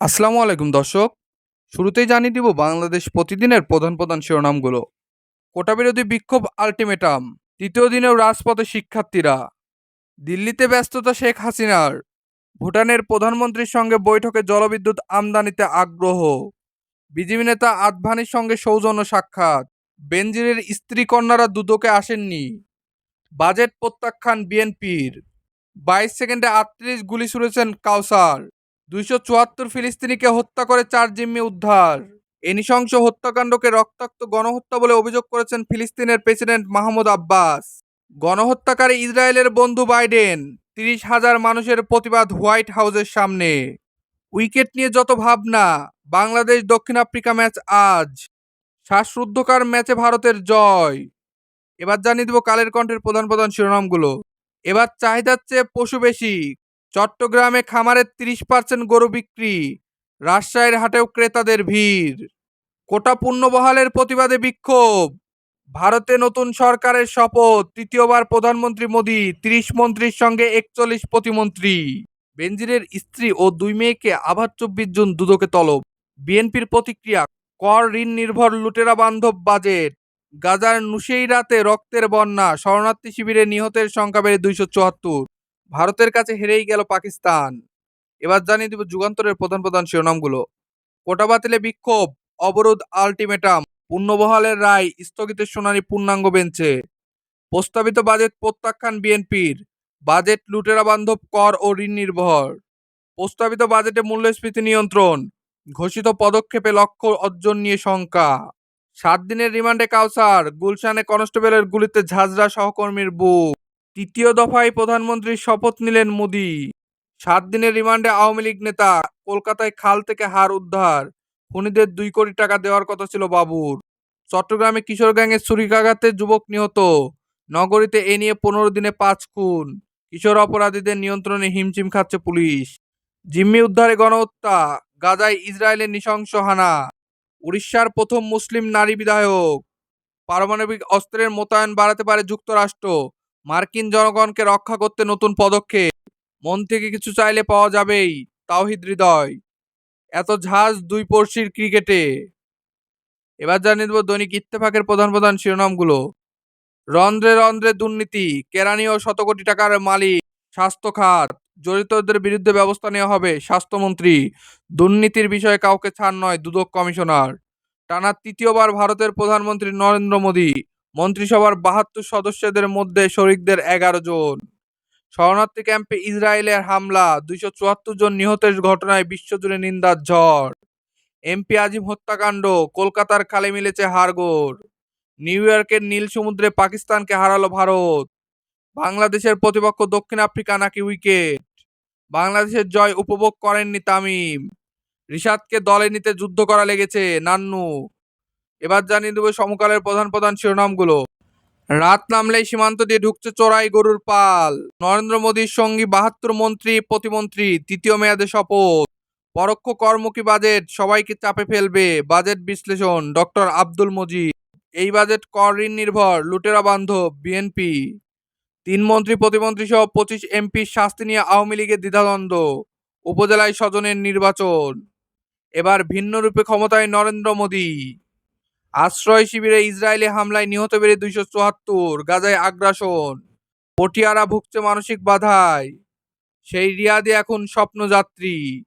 আসসালামু আলাইকুম, দর্শক। শুরুতেই জানিয়ে দিব বাংলাদেশ প্রতিদিনের প্রধান প্রধান শিরোনামগুলো। কোটা বিরোধী বিক্ষোভ আলটিমেটাম, তৃতীয় দিনেও রাজপথে শিক্ষার্থীরা। দিল্লিতে ব্যস্ততা শেখ হাসিনার। ভুটানের প্রধানমন্ত্রীর সঙ্গে বৈঠকে জলবিদ্যুৎ আমদানিতে আগ্রহ। বিজেপি নেতা আদভানির সঙ্গে সৌজন্য সাক্ষাৎ। বেনজিরের স্ত্রী কন্যারা দুদকে আসেননি। বাজেট প্রত্যাখ্যান বিএনপির। বাইশ সেকেন্ডে আটত্রিশ গুলি ছুড়েছেন কাউসার। দুইশো চুয়াত্তর ফিলিস্তিনিকে হত্যা করে চার জিম্মি উদ্ধার। এ নৃশংস হত্যাকাণ্ডকে রক্তাক্ত গণহত্যা বলে অভিযোগ করেছেন ফিলিস্তিনের প্রেসিডেন্ট মাহমুদ আব্বাস। গণহত্যাকারী ইসরায়েলের বন্ধু বাইডেন, তিরিশ হাজার মানুষের প্রতিবাদ হোয়াইট হাউসের সামনে। উইকেট নিয়ে যত ভাবনা, বাংলাদেশ দক্ষিণ আফ্রিকা ম্যাচ আজ। শ্বাসরুদ্ধকার ম্যাচে ভারতের জয়। এবার জানিয়ে দেব কালের কণ্ঠের প্রধান প্রধান শিরোনামগুলো। এবার চাহিদার চেয়ে পশু বেশি। চট্টগ্রামে খামারের তিরিশ পার্সেন্ট গরু বিক্রি, রাজশাহীর হাটেও ক্রেতাদের ভিড়। কোটা পূর্ণবহালের প্রতিবাদে বিক্ষোভ। ভারতে নতুন সরকারের শপথ, তৃতীয়বার প্রধানমন্ত্রী মোদী, তিরিশ মন্ত্রীর সঙ্গে একচল্লিশ প্রতিমন্ত্রী। বেনজিরের স্ত্রী ও দুই মেয়েকে আবার চব্বিশ জুন দুদকে তলব। বিএনপির প্রতিক্রিয়া, কর, ঋণ নির্ভর লুটেরা বান্ধব বাজেট। গাজার নুসেইরাতে রক্তের বন্যা, শরণার্থী শিবিরে নিহতের সংখ্যা বেড়ে দুইশো চুয়াত্তর। ভারতের কাছে হেরেই গেল পাকিস্তান। এবার জানিয়ে দিব যুগান্তরের প্রধান প্রধান শিরোনামগুলো। কোটা বাতিলে বিক্ষোভ, অবরোধ আলটিমেটাম পূর্ণবহালের রায়, স্থগিতের শুনানি পূর্ণাঙ্গ বেঞ্চে। প্রস্তাবিত বাজেট প্রত্যাখ্যান বিএনপির, বাজেট লুটেরা বান্ধব কর ও ঋণ নির্ভর। প্রস্তাবিত বাজেটে মূল্যস্ফীতি নিয়ন্ত্রণ, ঘোষিত পদক্ষেপে লক্ষ্য অর্জন নিয়ে শঙ্কা। সাত দিনের রিমান্ডে কাউসার, গুলশানে কনস্টেবলের গুলিতে ঝাঁঝরা সহকর্মীর বুক তৃতীয় দফায় প্রধানমন্ত্রীর শপথ নিলেন মোদি। সাত দিনের রিমান্ডে আওয়ামী লীগ নেতা কলকাতায় খাল থেকে হার উদ্ধার। খুনিদের দুই কোটি টাকা দেওয়ার কথা ছিল বাবুর। চট্টগ্রামে কিশোর গ্যাংয়ের ছুরিকাঘাতে যুবক নিহত। নগরীতে এ নিয়ে পনেরো দিনে পাঁচ খুন। কিশোর অপরাধীদের নিয়ন্ত্রণে হিমচিম খাচ্ছে পুলিশ। জিম্মি উদ্ধারে গণহত্যা, গাজায় ইসরায়েলের নৃশংস হানা। উড়িষ্যার প্রথম মুসলিম নারী বিধায়ক। পারমাণবিক অস্ত্রের মোতায়েন বাড়াতে পারে যুক্তরাষ্ট্র। মার্কিন জনগণকে রক্ষা করতে নতুন পদক্ষেপ। মন থেকে কিছু চাইলে পাওয়া যাবেই, তাওহিদ হৃদয়। এত ঝাঁজ দুই পড়শির ক্রিকেটে। এবার জানিয়ে দেব দৈনিক ইত্তেফাকের প্রধান প্রধান শিরোনামগুলো। রন্ধ্রে রন্ধ্রে দুর্নীতি, কেরানি ও শত কোটি টাকার মালিক, স্বাস্থ্য খাত, জড়িতদের বিরুদ্ধে ব্যবস্থা নেওয়া হবে স্বাস্থ্যমন্ত্রী। দুর্নীতির বিষয়ে কাউকে ছাড় নয় দুদক কমিশনার। টানা তৃতীয়বার ভারতের প্রধানমন্ত্রী নরেন্দ্র মোদী মন্ত্রিসভার বাহাত্তর সদস্যদের মধ্যে শরিকদের এগারো জন। শরণার্থী ক্যাম্পে ইসরায়েলের হামলা, দুইশো চুয়াত্তর জন নিহতের ঘটনায় বিশ্বজুড়ে নিন্দার ঝড়। এমপি আজিম হত্যাকাণ্ড, কলকাতার খালে মিলেছে হাড়গোড়। নিউ ইয়র্কের নীল সমুদ্রে পাকিস্তানকে হারালো ভারত। বাংলাদেশের প্রতিপক্ষ দক্ষিণ আফ্রিকা নাকি উইকেট? বাংলাদেশের জয় উপভোগ করেননি তামিম। রিশাদকে দলে নিতে যুদ্ধ করা লেগেছে নান্নু। এবার জানিয়ে দেবো সমকালের প্রধান প্রধান শিরোনামগুলো। রাত নামলেই সীমান্ত দিয়ে ঢুকছে চোরাই গরুর পাল। নরেন্দ্র মোদীর সঙ্গী বাহাত্তর মন্ত্রী, প্রতিমন্ত্রী, তৃতীয় মেয়াদে শপথ। পরোক্ষ কর্মকি বাজেট? সবাইকে চাপে ফেলবে? বাজেট বিশ্লেষণ, ডক্টর আব্দুল মজিদ। এই বাজেট কর ঋণ নির্ভর, লুটেরা বান্ধব, বিএনপি। তিন মন্ত্রী, প্রতিমন্ত্রী সহ পঁচিশ এমপির শাস্তি নিয়ে আওয়ামী লীগের দ্বিধাদ্বন্দ্ব। উপজেলায় স্বজনের নির্বাচন। এবার ভিন্ন রূপে ক্ষমতায় নরেন্দ্র মোদী। আশ্রয় শিবিরে ইসরায়েলি হামলায় নিহত বেড়ে দুইশো চুয়াত্তর, গাজায় আগ্রাসন, পটিয়ারা ভুগছে মানসিক বাধায়। সেই রিয়াদে এখন স্বপ্নযাত্রী।